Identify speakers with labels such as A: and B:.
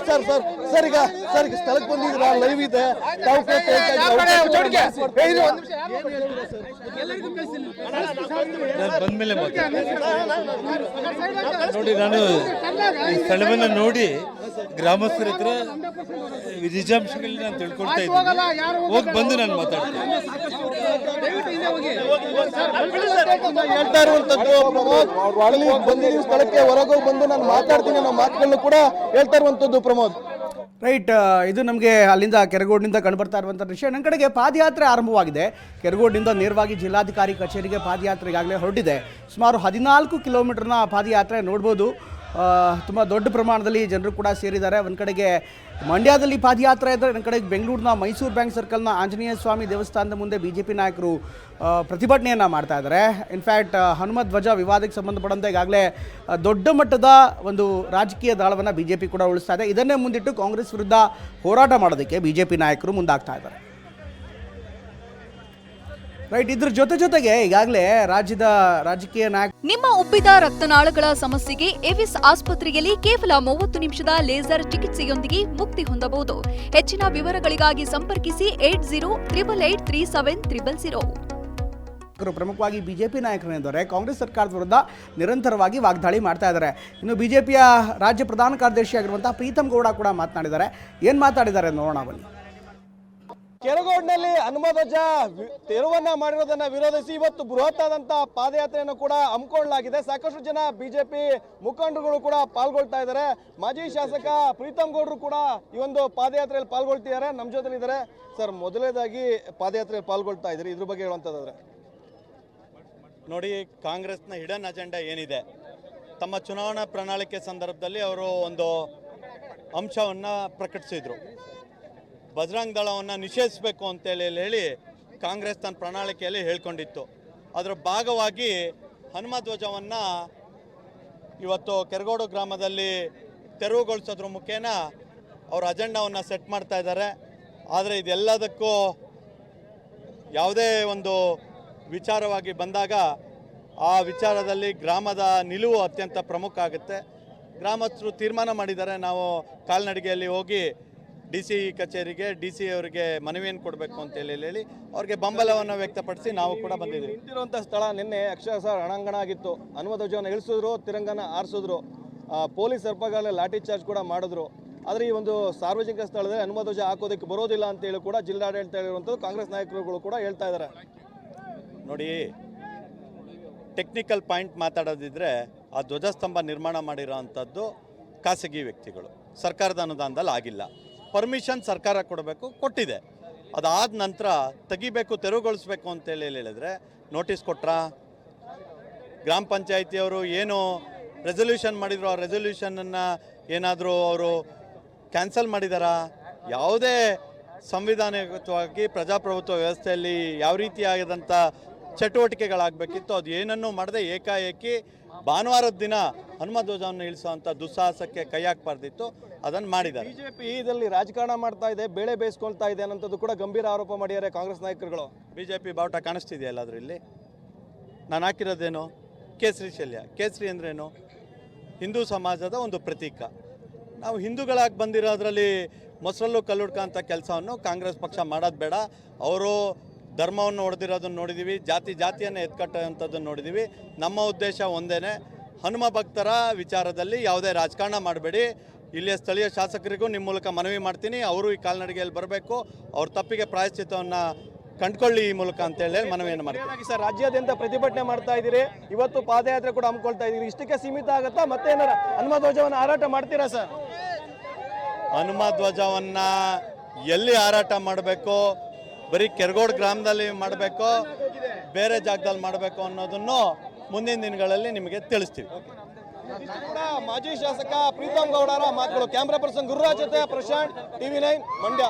A: Sir sir sir. Sir ಈಗ sir ಈಗ ಸ್ಥಳಕ್ಕೆ ಬಂದಿದ್ದೀರಾ? ಲೈವ್ ಇದೆ. ತಾವು.
B: ಬಂದ್ಮೇಲೆ ನೋಡಿ ನಾನು ಈ ಸ್ಥಳವನ್ನು ನೋಡಿ ಗ್ರಾಮಸ್ಥರ ಹತ್ರ ನಿಜಾಂಶಗಳನ್ನ ನಾನು ತಿಳ್ಕೊಳ್ತಾ ಇದ್ದೀನಿ. ಹೋಗಿ ಬಂದು ನಾನು ಮಾತಾಡ್ತೀನಿ.
A: ಹೇಳ್ತಾ ಇರುವಂತದ್ದು ಪ್ರಮೋದ್ ಅಲ್ಲಿ ಬಂದಿದ್ದೀವಿ ಸ್ಥಳಕ್ಕೆ ಹೊರಗೋಗಿ ಬಂದು ನಾನು ಮಾತಾಡ್ತೀನಿ ಅನ್ನೋ ಮಾತುಗಳನ್ನು ಕೂಡ ಹೇಳ್ತಾ ಇರುವಂತದ್ದು ಪ್ರಮೋದ್.
C: ರೈಟ್ ಇದು ನಮಗೆ ಅಲ್ಲಿಂದ ಕೆರಗೋಡಿನಿಂದ ಕಂಡುಬರ್ತಾ ಇರುವಂಥ ವಿಷಯ ನನ್ನ ಕಡೆಗೆ ಪಾದಯಾತ್ರೆ ಆರಂಭವಾಗಿದೆ. ಕೆರಗೋಡಿನಿಂದ ನೇರವಾಗಿ ಜಿಲ್ಲಾಧಿಕಾರಿ ಕಚೇರಿಗೆ ಪಾದಯಾತ್ರೆ ಈಗಾಗಲೇ ಹೊರಟಿದೆ. ಸುಮಾರು ಹದಿನಾಲ್ಕು ಕಿಲೋಮೀಟರ್ನ ಪಾದಯಾತ್ರೆ ನೋಡ್ಬೋದು. ತುಂಬ ದೊಡ್ಡ ಪ್ರಮಾಣದಲ್ಲಿ ಜನರು ಕೂಡ ಸೇರಿದ್ದಾರೆ. ಒಂದು ಕಡೆಗೆ ಮಂಡ್ಯದಲ್ಲಿ ಪಾದಯಾತ್ರೆ ಇದ್ದರೆ ನನ್ನ ಕಡೆಗೆ ಬೆಂಗಳೂರಿನ ಮೈಸೂರು ಬ್ಯಾಂಕ್ ಸರ್ಕಲ್ನ ಆಂಜನೇಯ ಸ್ವಾಮಿ ದೇವಸ್ಥಾನದ ಮುಂದೆ ಬಿ ಜೆ ಪಿ ನಾಯಕರು ಪ್ರತಿಭಟನೆಯನ್ನು ಮಾಡ್ತಾ ಇದ್ದಾರೆ. ಇನ್ಫ್ಯಾಕ್ಟ್ ಹನುಮತ್ ಧ್ವಜ ವಿವಾದಕ್ಕೆ ಸಂಬಂಧಪಟ್ಟಂತೆ ಈಗಾಗಲೇ ದೊಡ್ಡ ಮಟ್ಟದ ಒಂದು ರಾಜಕೀಯ ದಾಳವನ್ನು ಬಿ ಜೆ ಪಿ ಕೂಡ ಉಳಿಸ್ತಾ ಇದೆ. ಇದನ್ನೇ ಮುಂದಿಟ್ಟು ಕಾಂಗ್ರೆಸ್ ವಿರುದ್ಧ ಹೋರಾಟ ಮಾಡೋದಕ್ಕೆ ಬಿ ಜೆ ಪಿ ನಾಯಕರು ಮುಂದಾಗ್ತಾ ಇದ್ದಾರೆ. ರೈಟ್ ಇದ್ರ ಜೊತೆ ಜೊತೆಗೆ ಈಗಾಗಲೇ ರಾಜ್ಯದ ರಾಜಕೀಯ ನಾಯಕ
D: ನಿಮ್ಮ ಉಬ್ಬಿದ ರಕ್ತನಾಳಗಳ ಸಮಸ್ಯೆಗೆ ಎವಿಸ್ ಆಸ್ಪತ್ರೆಯಲ್ಲಿ ಕೇವಲ ಮೂವತ್ತು ನಿಮಿಷದ ಲೇಸರ್ ಚಿಕಿತ್ಸೆಯೊಂದಿಗೆ ಮುಕ್ತಿ ಹೊಂದಬಹುದು. ಹೆಚ್ಚಿನ ವಿವರಗಳಿಗಾಗಿ ಸಂಪರ್ಕಿಸಿ eight zero triple eight three seven triple zero.
C: ನಾಯಕರು ಪ್ರಮುಖವಾಗಿ ಬಿಜೆಪಿ ನಾಯಕರೇನಿದ್ದಾರೆ ಕಾಂಗ್ರೆಸ್ ಸರ್ಕಾರದ ವಿರುದ್ಧ ನಿರಂತರವಾಗಿ ವಾಗ್ದಾಳಿ ಮಾಡ್ತಾ ಇದ್ದಾರೆ. ಇನ್ನು ಬಿಜೆಪಿಯ ರಾಜ್ಯ ಪ್ರಧಾನ ಕಾರ್ಯದರ್ಶಿ ಆಗಿರುವಂತಹ ಪ್ರೀತಮ್ ಗೌಡ ಕೂಡ ಮಾತನಾಡಿದ್ದಾರೆ. ಏನು ಮಾತಾಡಿದ್ದಾರೆ ನೋಡೋಣ ಬನ್ನಿ.
A: ಕೆರಗೋಡ್ನಲ್ಲಿ ಹನುಮಧ್ವಜ ತೆರವನ್ನ ಮಾಡಿರೋದನ್ನ ವಿರೋಧಿಸಿ ಇವತ್ತು ಬೃಹತ್ ಆದಂತಹ ಪಾದಯಾತ್ರೆಯನ್ನು ಕೂಡ ಹಮ್ಮಿಕೊಳ್ಳಲಾಗಿದೆ. ಸಾಕಷ್ಟು ಜನ ಬಿಜೆಪಿ ಮುಖಂಡರುಗಳು ಕೂಡ ಪಾಲ್ಗೊಳ್ತಾ ಇದ್ದಾರೆ. ಮಾಜಿ ಶಾಸಕ ಪ್ರೀತಮ್ ಗೌಡ್ರು ಕೂಡ ಈ ಒಂದು ಪಾದಯಾತ್ರೆಯಲ್ಲಿ ಪಾಲ್ಗೊಳ್ತಿದ್ದಾರೆ. ನಮ್ಮ ಜೊತೆ ಇದ್ದಾರೆ. ಸರ್, ಮೊದಲನೇದಾಗಿ ಪಾದಯಾತ್ರೆಯಲ್ಲಿ ಪಾಲ್ಗೊಳ್ತಾ ಇದ್ದಾರೆ. ಇದ್ರ ಬಗ್ಗೆ ಹೇಳುವಂಥದ್ದಾದ್ರೆ.
E: ನೋಡಿ, ಕಾಂಗ್ರೆಸ್ನ ಹಿಡನ್ ಅಜೆಂಡಾ ಏನಿದೆ? ತಮ್ಮ ಚುನಾವಣಾ ಪ್ರಣಾಳಿಕೆ ಸಂದರ್ಭದಲ್ಲಿ ಅವರು ಒಂದು ಅಂಶವನ್ನು ಪ್ರಕಟಿಸಿದರು. ಬಜರಂಗ್ ದಳವನ್ನು ನಿಷೇಧಿಸಬೇಕು ಅಂತೇಳಿ ಹೇಳಿ ಕಾಂಗ್ರೆಸ್ ತನ್ನ ಪ್ರಣಾಳಿಕೆಯಲ್ಲಿ ಹೇಳ್ಕೊಂಡಿತ್ತು. ಅದರ ಭಾಗವಾಗಿ ಹನುಮ ಧ್ವಜವನ್ನು ಇವತ್ತು ಕೆರಗೋಡು ಗ್ರಾಮದಲ್ಲಿ ತೆರವುಗೊಳಿಸೋದ್ರ ಮುಖೇನ ಅವರ ಅಜೆಂಡಾವನ್ನು ಸೆಟ್ ಮಾಡ್ತಾ ಇದ್ದಾರೆ. ಆದರೆ ಇದೆಲ್ಲದಕ್ಕೂ ಯಾವುದೇ ಒಂದು ವಿಚಾರವಾಗಿ ಬಂದಾಗ ಆ ವಿಚಾರದಲ್ಲಿ ಗ್ರಾಮದ ನಿಲುವು ಅತ್ಯಂತ ಪ್ರಮುಖ ಆಗುತ್ತೆ. ಗ್ರಾಮಸ್ಥರು ತೀರ್ಮಾನ ಮಾಡಿದ್ದಾರೆ. ನಾವು ಕಾಲ್ನಡಿಗೆಯಲ್ಲಿ ಹೋಗಿ ಡಿ ಸಿ ಕಚೇರಿಗೆ ಡಿ ಸಿ ಅವರಿಗೆ ಮನವಿಯನ್ನು ಕೊಡಬೇಕು ಅಂತ ಹೇಳಿ ಹೇಳಿ ಅವ್ರಿಗೆ ಬೆಂಬಲವನ್ನು ವ್ಯಕ್ತಪಡಿಸಿ ನಾವು ಕೂಡ ಬಂದಿದ್ದೀವಿ.
A: ನಿಂತಿರುವಂತಹ ಸ್ಥಳ ನಿನ್ನೆ ಅಕ್ಷರಶಃ ರಣಾಂಗಣ ಆಗಿತ್ತು ಹನುಮಧ್ವಜವನ್ನು ಇಳಿಸಿದ್ರು ತಿರಂಗನ ಆರಿಸಿದ್ರು. ಪೊಲೀಸ್ ಸರ್ಪಗಾಲ ಲಾಠಿ ಚಾರ್ಜ್ ಕೂಡ ಮಾಡಿದ್ರು. ಆದರೆ ಈ ಒಂದು ಸಾರ್ವಜನಿಕ ಸ್ಥಳದಲ್ಲಿ ಹನುಮಧ್ವಜ ಹಾಕೋದಕ್ಕೆ ಬರೋದಿಲ್ಲ ಅಂತ ಹೇಳಿ ಕೂಡ ಜಿಲ್ಲಾಡಳಿತ ಹೇಳಿರುವಂಥದ್ದು ಕಾಂಗ್ರೆಸ್ ನಾಯಕರುಗಳು ಕೂಡ ಹೇಳ್ತಾ ಇದ್ದಾರೆ.
E: ನೋಡಿ ಟೆಕ್ನಿಕಲ್ ಪಾಯಿಂಟ್ ಮಾತಾಡೋದಿದ್ರೆ ಆ ಧ್ವಜಸ್ತಂಭ ನಿರ್ಮಾಣ ಮಾಡಿರೋ ಅಂಥದ್ದು ಖಾಸಗಿ ವ್ಯಕ್ತಿಗಳು. ಸರ್ಕಾರದ ಅನುದಾನದಲ್ಲಿ ಆಗಿಲ್ಲ. ಪರ್ಮಿಷನ್ ಸರ್ಕಾರ ಕೊಡಬೇಕು, ಕೊಟ್ಟಿದೆ. ಅದಾದ ನಂತರ ತೆಗಿಬೇಕು, ತೆರವುಗೊಳಿಸ್ಬೇಕು ಅಂತೇಳಿ ಹೇಳಿದ್ರೆ ನೋಟಿಸ್ ಕೊಟ್ರಾ? ಗ್ರಾಮ ಪಂಚಾಯಿತಿಯವರು ಏನು ರೆಸೊಲ್ಯೂಷನ್ ಮಾಡಿದ್ರು, ಆ ರೆಸೊಲ್ಯೂಷನನ್ನು ಏನಾದರೂ ಅವರು ಕ್ಯಾನ್ಸಲ್ ಮಾಡಿದಾರಾ? ಯಾವುದೇ ಸಂವಿಧಾನಿಕವಾಗಿ ಪ್ರಜಾಪ್ರಭುತ್ವ ವ್ಯವಸ್ಥೆಯಲ್ಲಿ ಯಾವ ರೀತಿಯಾದಂಥ ಚಟುವಟಿಕೆಗಳಾಗಬೇಕಿತ್ತು. ಅದು ಏನನ್ನೂ ಮಾಡದೆ ಏಕಾಏಕಿ ಭಾನುವಾರದ ದಿನ ಹನುಮ ಧ್ವಜವನ್ನು ಇಳಿಸುವಂಥ ದುಸ್ಸಾಹಸಕ್ಕೆ ಕೈ ಹಾಕಬಾರ್ದಿತ್ತು ಅದನ್ನು ಮಾಡಿದ್ದಾರೆ.
A: ಬಿಜೆಪಿ ಇದರಲ್ಲಿ ರಾಜಕಾರಣ ಮಾಡ್ತಾ ಇದೆ ಬೇಳೆ ಬೇಯಿಸ್ಕೊಳ್ತಾ ಇದೆ ಅನ್ನೋಂಥದ್ದು ಕೂಡ ಗಂಭೀರ ಆರೋಪ ಮಾಡಿದ್ದಾರೆ ಕಾಂಗ್ರೆಸ್ ನಾಯಕರುಗಳು.
E: ಬಿ ಜೆ ಪಿ ಬಾವುಟ ಕಾಣಿಸ್ತಿದೆಯಲ್ಲ ಅದರಲ್ಲಿ ನಾನು ಹಾಕಿರೋದೇನು? ಕೇಸರಿ ಶಲ್ಯ. ಕೇಸರಿ ಅಂದ್ರೇನು? ಹಿಂದೂ ಸಮಾಜದ ಒಂದು ಪ್ರತೀಕ. ನಾವು ಹಿಂದೂಗಳಾಗಿ ಬಂದಿರೋದ್ರಲ್ಲಿ ಮೊಸರಲ್ಲೂ ಕಲ್ಲುಡ್ಕ ಅಂತ ಕೆಲಸವನ್ನು ಕಾಂಗ್ರೆಸ್ ಪಕ್ಷ ಮಾಡೋದು ಬೇಡ. ಅವರು ಧರ್ಮವನ್ನು ಹೊಡೆದಿರೋದನ್ನು ನೋಡಿದ್ದೀವಿ ಜಾತಿ ಜಾತಿಯನ್ನು ಎತ್ಕಟ್ಟುವಂಥದ್ದನ್ನು ನೋಡಿದ್ದೀವಿ ನಮ್ಮ ಉದ್ದೇಶ ಒಂದೇ ಹನುಮ ಭಕ್ತರ ವಿಚಾರದಲ್ಲಿ ಯಾವುದೇ ರಾಜಕಾರಣ ಮಾಡಬೇಡಿ. ಇಲ್ಲಿಯ ಸ್ಥಳೀಯ ಶಾಸಕರಿಗೂ ನಿಮ್ಮ ಮೂಲಕ ಮನವಿ ಮಾಡ್ತೀನಿ ಅವರು ಈ ಕಾಲ್ನಡಿಗೆಯಲ್ಲಿ ಬರಬೇಕು ಅವ್ರ ತಪ್ಪಿಗೆ ಪ್ರಾಯಶ್ಚಿತ್ತವನ್ನು ಕಂಡ್ಕೊಳ್ಳಿ ಈ ಮೂಲಕ ಅಂತೇಳಿ ಮನವಿಯನ್ನು ಮಾಡ್ತೀನಿ.
A: ಸರ್ ರಾಜ್ಯಾದ್ಯಂತ ಪ್ರತಿಭಟನೆ ಮಾಡ್ತಾ ಇದ್ದೀರಿ ಇವತ್ತು ಪಾದಯಾತ್ರೆ ಕೂಡ ಹಮ್ಮಿಕೊಳ್ತಾ ಇದ್ದೀರಿ. ಇಷ್ಟಕ್ಕೆ ಸೀಮಿತ ಆಗುತ್ತಾ? ಮತ್ತೆ ಏನಾರ ಹನುಮ ಧ್ವಜವನ್ನು ಹಾರಾಟ ಮಾಡ್ತೀರಾ ಸರ್?
E: ಹನುಮ ಧ್ವಜವನ್ನು ಎಲ್ಲಿ ಹಾರಾಟ ಮಾಡಬೇಕು? ಬರೀ ಕೆರಗೋಡ್ ಗ್ರಾಮದಲ್ಲಿ ಮಾಡಬೇಕು, ಬೇರೆ ಜಾಗದಲ್ಲಿ ಮಾಡಬೇಕು ಅನ್ನೋದನ್ನು ಮುಂದಿನ ದಿನಗಳಲ್ಲಿ ನಿಮಗೆ ತಿಳಿಸ್ತೀವಿ.
A: ಮಾಜಿ ಶಾಸಕ ಪ್ರೀತಮ್ ಗೌಡರ ಮಾತುಗಳು. ಕ್ಯಾಮ್ರಾ ಪರ್ಸನ್ ಗುರುರಾಜ್ ಜೊತೆ ಪ್ರಶಾಂತ್, ಟಿವಿ ನೈನ್ ಮಂಡ್ಯ.